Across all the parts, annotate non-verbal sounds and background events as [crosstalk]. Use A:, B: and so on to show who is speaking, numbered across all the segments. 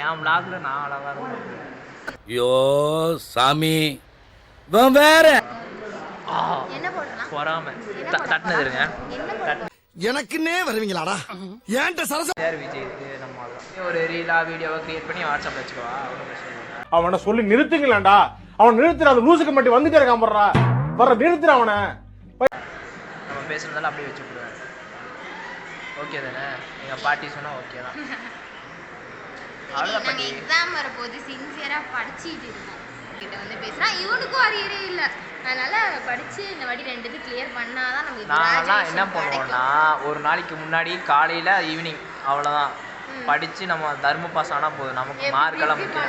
A: என் vlogல நான் அழகா இருப்பேன்
B: ஐயோ சாமி. வேற.
A: ஆ,
C: என்ன போடலாம்
A: பொறாம. தட்டுனது இருங்க
D: எனக்குன்னே வருவீங்களாடா? ஏன்ட்ட சரச
A: யார் விஜய் நம்ம. ஒரு ரீலா வீடியோவை கிரியேட் பண்ணி வாட்ஸ்அப்ல வச்சுக்கவா? ஒன்றும் பிரச்சனை இல்லை.
E: அவனை சொல்லி நிறுத்துங்களேன்டா. அவன் நிறுத்துற அந்த லூசுக்கு மட்டும் வந்துட்டே இருக்கான் போடுறா. வர்ற நிறுத்துற அவனை.
A: நம்ம பேசுனதெல்லாம் அப்படியே வச்சு ஓகே தானே எங்க பாட்டி சொன்னா ஓகே தான் [laughs] அவ்வளோதான் பாட்டி.
C: எக்ஸாம் வரப்போது சின்சியரா படிச்சிட்டு இருக்கோம் கிட்ட வந்து பேசுனா இவனுக்கும் அரியரே இல்ல. அதனால படிச்சு இந்த வாட்டி ரெண்டு இது கிளியர் பண்ணாதான் நமக்கு
A: நான்லாம் என்ன பண்ணுவோம்னா ஒரு நாளைக்கு முன்னாடி காலையில ஈவினிங் அவ்வளவுதான். படிச்சு நம்ம தர்ம பாஸ் ஆனா போதும். நமக்கு
C: எப்படி
A: மார்க் எல்லாம்
C: இப்படி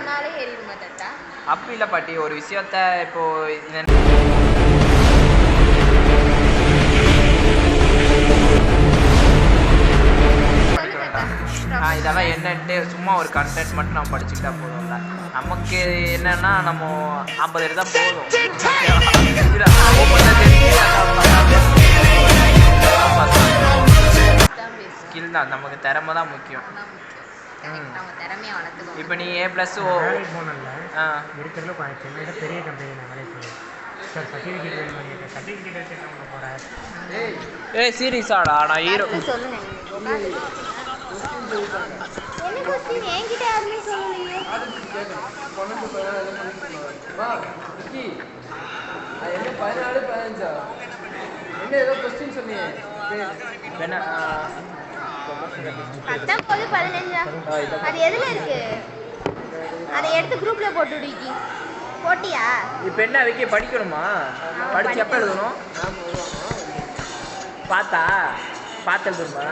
A: முக்கியம். அப்படி இல்லை பாட்டி. ஒரு விஷயத்த இப்போ இதெல்லாம் என்னன்ட்டு சும்மா ஒரு கண்டென்ட் மட்டும் நம்ம படிச்சுக்கிட்டா போதும்ல. நமக்கு என்னன்னா நம்ம ஐம்பது போதும். அதான்
C: தான் பேசுவோம்
A: ஸ்கில் தான் நமக்கு திறமை தான் முக்கியம். இப்போ நீ ஏ ப்ளஸ் ஓ ஆ.
F: இருக்கிறதுல சென்னையில் பெரிய கம்பெனி நான் வேலை செய்வேன்
A: ஏய் சீரியஸாடா நான் ஹீரோ.
C: என்ன கொஸ்டின் என்கிட்ட யாருமே சொல்லலையே
A: என்ன
C: பத்தொன்பது பதினஞ்சா அது எதுல இருக்கு அதை எடுத்து குரூப்ல போட்டு விடுக்கி போட்டியா
A: இப்போ என்ன வைக்க படிக்கணுமா படிச்சு எப்போ எழுதணும் பார்த்தா பார்த்து எழுதணுமா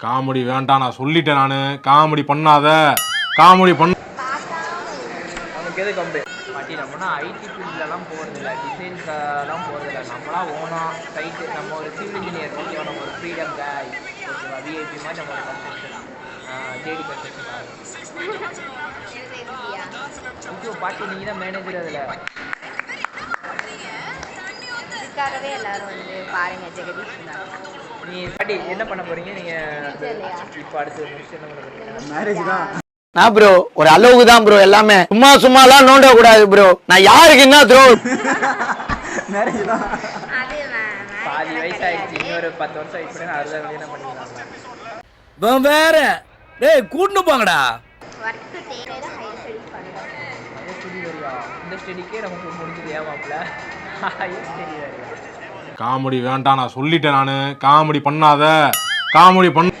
E: காமெடி வேண்டாம் நான் சொல்லிட்டேன் நான். காமெடி பண்ணாத. காமெடி பண்ண.
A: நமக்கு எது கம்பெனி பாட்டி நம்மனா ஐடி ஃபீல்ட்லலாம் போகிறதில்ல டிசைன்ஸ்லாம் போகிறதில்ல நம்மளா ஓனா சைட்டு நம்ம ஒரு சிவில் இன்ஜினியர் ஓகேவா நம்ம ஒரு ஃப்ரீடம் காய் ஓகேவா? விஐபி மாதிரி நம்ம ஒரு கன்ஸ்ட்ரக்ஷன் ஜேடி கன்ஸ்ட்ரக்ஷன் பாட்டி நீங்கள் தான் மேனேஜர் அதில்.
C: இதுக்காகவே எல்லாரும் வந்து பாருங்க ஜெகதீஷ்.
A: நீ பாட்டி என்ன பண்ண போறீங்க? நீங்க? இப்போ அடுத்து என்ன பண்ண போறீங்க?
D: நான் ப்ரோ ஒரு அளவுக்கு தான் ப்ரோ எல்லாமே. சும்மா சும்மாலாம் நோண்ட கூடாது ப்ரோ நான் யாருக்கு என்ன த்ரோ
C: அது வே-
A: பாதி வயசு ஆயிடுச்சு. இன்னொரு பத்து வருஷம் பண்ணி அறுபது கல்யாணம் பண்ணிக்கலாம்
B: வேற. டேய் கூட்டிட்டு போங்கடா.
A: இந்த ஸ்டடிக்கே நமக்கு முடிஞ்சது ஏமாப்ல ஸ்டடி வரியா
E: காமெடி வேண்டாம் நான் சொல்லிட்டேன் நான். காமெடி பண்ணாத. காமெடி பண்ண.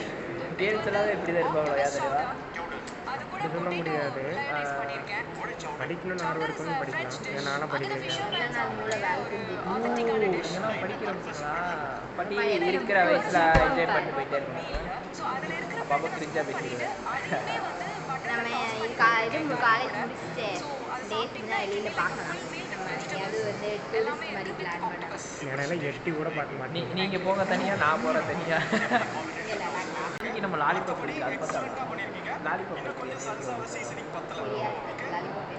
A: எல்லாம் தான்
F: சொல்ல முடியாது படிக்கணும்னு ஆர்வம் இருக்கணும் படிக்கலாம் நானும் படிக்கிறேன்
A: படி இருக்கிற வயசுல என்ஜாய் பண்ணி போயிட்டே இருக்கணும் அப்பப்போ ஃப்ரிட்ஜாக பேசிடுவேன்
C: நம்ம காலேஜ் முடிச்சுட்டு பார்க்கலாம். நம்ம எங்கேயாவது வந்து டூரிஸ்ட் மாதிரி பிளான் பண்ணலாம்
F: என்னால எட்டி கூட பார்க்க
A: நீ
F: மாட்டேன்
A: நீங்கள் போங்க தனியாக நான் போகிறேன் தனியாக
C: இங்கே வேண்டாம்
A: இன்னைக்கு நம்ம லாலிபாப் பிடிக்கல அது பார்த்தா லாலிபாப்
C: சரியா லாலிபாப்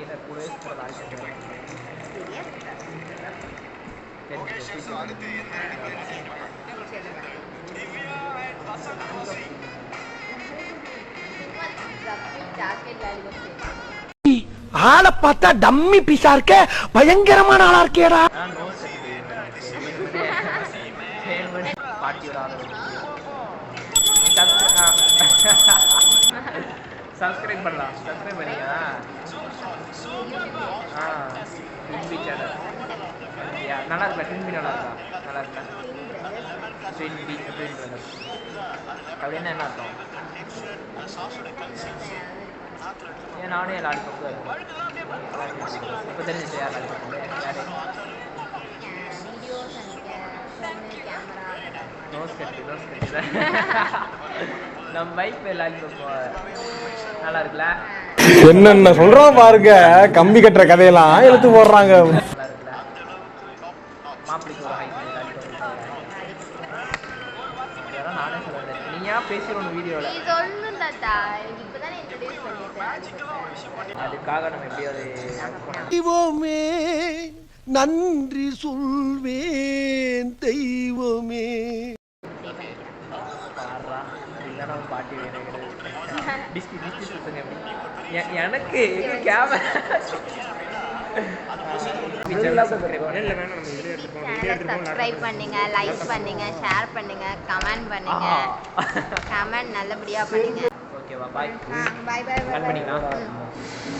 A: என்ன கூட போகிற லாலிபாப்
C: சரியா ஜாக்கெட் லாலிபாப்
D: ஆளை பார்த்தா டம்மி பீஸா இருக்க. பயங்கரமான ஆளா இருக்கேடா.
A: சப்ஸ்கிரைப் பண்ணலாம். சப்ஸ்கிரைப் பண்ணிங்க ஆ ட்வின்பி சேனல். நல்லா இருக்கா? ட்வின்பி நல்லா இருக்கா? நல்லா இருக்கா? ட்வின்பி ட்வின் பிரதர்ஸ் அப்படின்னா என்ன அர்த்தம்? ஏன் நானே லாலிபாப் இப்போ தெரிஞ்சிச்சு யார் லாலிபாப்? யாரு கட்டு நம்ம பைக் பேர் லாலிபாப் நல்லா இருக்குல்ல?
E: என்னென்ன சொல்றான் பாருங்க. கம்பி கட்டுற கதையெல்லாம் எடுத்து போடுறாங்க.
A: நல்லா இருக்குல்ல? மாப்பிளைக்கு ஒரு அதுக்காக நம்ம எப்படியாவது
D: நன்றி சொல்வேன் தெய்வமே.
A: பாட்டி டிஸ்டி டிஸ்டி சுத்துங்க எனக்கு கேமரா.
C: சப்ஸ்கிரைப் பண்ணுங்க லைக் பண்ணுங்க ஷேர் பண்ணுங்க கமெண்ட் பண்ணுங்க. கமெண்ட் நல்லபடியா பண்ணுங்க.
A: ஓகேவா பாய்
C: பாய் பாய்
A: கட் பண்ணிக்கலாம்